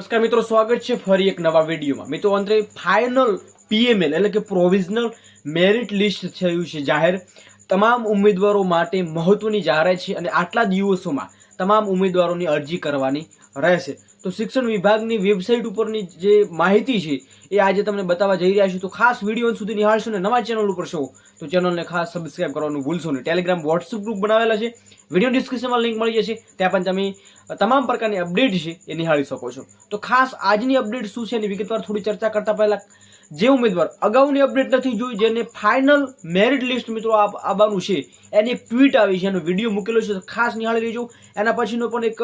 નમસ્કાર મિત્રો, સ્વાગત છે ફરી એક નવા વિડીયોમાં. મિત્રો અંતરે ફાઇનલ પીએમએલ એટલે કે પ્રોવિઝનલ મેરિટ લિસ્ટ થયું છે જાહેર. તમામ ઉમેદવારો માટે મહત્વની જાહેરાત છે અને આટલા દિવસોમાં તમામ ઉમેદવારોની અરજી કરવાની રહેશે. તો શિક્ષણ વિભાગની વેબસાઇટ ઉપરની જે માહિતી છે એ આજે તમને બતાવવા જઈ રહ્યા છું તો ખાસ વીડિયો સુધી નિહાળશો ને નવા ચેનલ ઉપર છો, તો ચેનલને ખાસ સબસ્ક્રાઇબ કરવાનું ભૂલશો નહીં. ટેલિગ્રામ વોટ્સઅપ ગ્રુપ બનાવેલા છે. વીડિયો ડિસ્ક્રિપ્શનમાં લિંક મળી જશે. ત્યાં પણ તમે તમામ પ્રકારની અપડેટ છે એ નિહાળી શકો છો. તો ખાસ આજની અપડેટ શું છે એની વિગતવાર થોડી ચર્ચા કરતા પહેલા જે ઉમેદવાર અગાઉની અપડેટ નથી જોઈ, જેને ફાઇનલ મેરિટ લિસ્ટ મિત્રો આવવાનું છે, એની એક ટ્વીટ આવી છે, એનો વીડિયો મૂકેલો છે, તો ખાસ નિહાળી લેજો. એના પછીનો પણ એક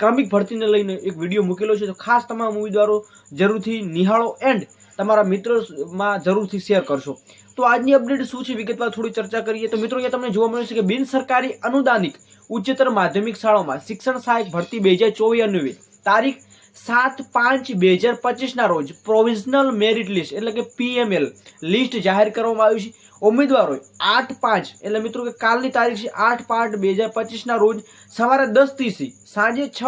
ક્રમિક ભરતીને લઈને એક વીડિયો મૂકેલો છે. તો ખાસ તમામ ઉમેદવારો જરૂરથી નિહાળો એન્ડ તમારા મિત્રોમાં જરૂરથી શેર કરશો. તો આજની અપડેટ શું છે? વિગતવાર થોડી ચર્ચા કરીએ. તો મિત્રો, અહીંયા તમને જોવા મળે છે કે બિન સરકારી અનુદાનિક ઉચ્ચતર માધ્યમિક શાળાઓમાં શિક્ષણ સહાયક ભરતી બે હજાર ચોવ્યાણું તારીખ સાત પાંચ બે હજાર પચીસના રોજ પ્રોવિઝનલ મેરિટ લિસ્ટ એટલે કે પીએમએલ લિસ્ટ જાહેર કરવામાં આવ્યું છે. ઉમેદવારોએ આઠ પાંચ. એટલે મિત્રો કે કાલની તારીખ છે આઠ પાંચ બે હજાર પચીસના રોજ સવારે દસ ત્રીસથી સાંજે છ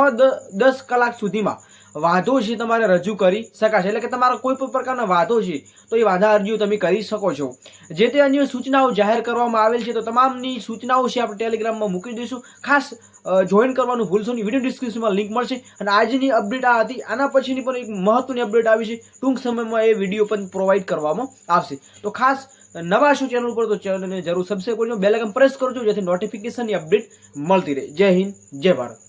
દસ કલાક સુધીમાં વાંધો છે તમારે રજૂ કરી શકાશે. એટલે કે તમારા કોઈ પણ પ્રકારના વાંધો છે તો એ વાંધા અરજીઓ તમે કરી શકો છો. જે તે અન્ય સૂચનાઓ જાહેર કરવામાં આવેલ છે તો તમામની સૂચનાઓ છે આપણે ટેલિગ્રામમાં મૂકી દઈશું. ખાસ જોઈન કરવાનું ભૂલશો નહીં. વીડિયો ડિસ્ક્રિપ્શનમાં લિંક મળશે અને આજની અપડેટ આ હતી. આના પછીની પણ એક મહત્વની અપડેટ આવી છે. ટૂંક સમયમાં એ વીડિયો પણ પ્રોવાઈડ કરવામાં આવશે. તો ખાસ નવા શું ચેનલ ઉપર તો ચેનલને જરૂર સબસ્ક્રાઈબ કરજો બેલ આઇકન પ્રેસ કરજો, જેથી નોટિફિકેશનની અપડેટ મળતી રહે. જય હિન્દ, જય ભારત.